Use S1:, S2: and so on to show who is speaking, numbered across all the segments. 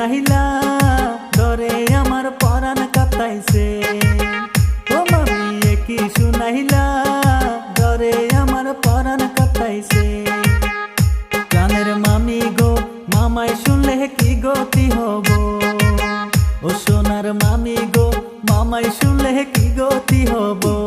S1: নাহিলা, ধরে আমার পরাণ কাতাইছে ও মামি কি শুনাইলা ধরে আমার পরাণ কাতাইছে কানের মামি গো, মামাই শুনলে কি গতি হব? ও সোনার মামি গো, মামাই শুনলে কি গতি হব?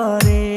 S1: করে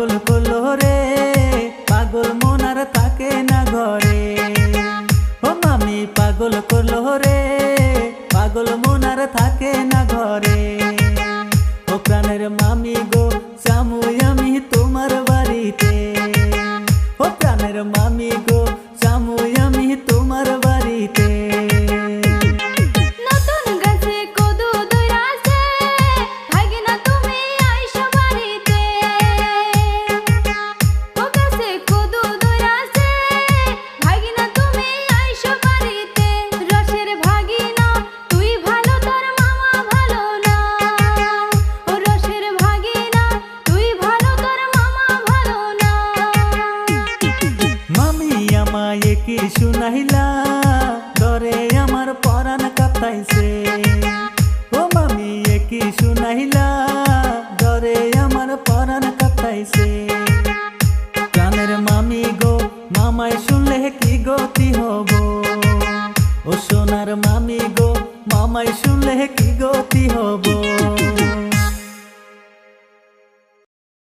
S1: পাগল হলো রে। পাগল মনার থাকে না ঘরে। ও মামি, পাগল করল রে। পাগল মনার থাকে মাইলা দরে আমার পরাণ কাপাইছে। ও মামি কি শুনাইলা? দরে আমার পরাণ কাপাইছে। কানের গো, মামায় শুনলে কি গতি হব? ও সোনার মামি গো, মামায় শুনলে কি গতি হব?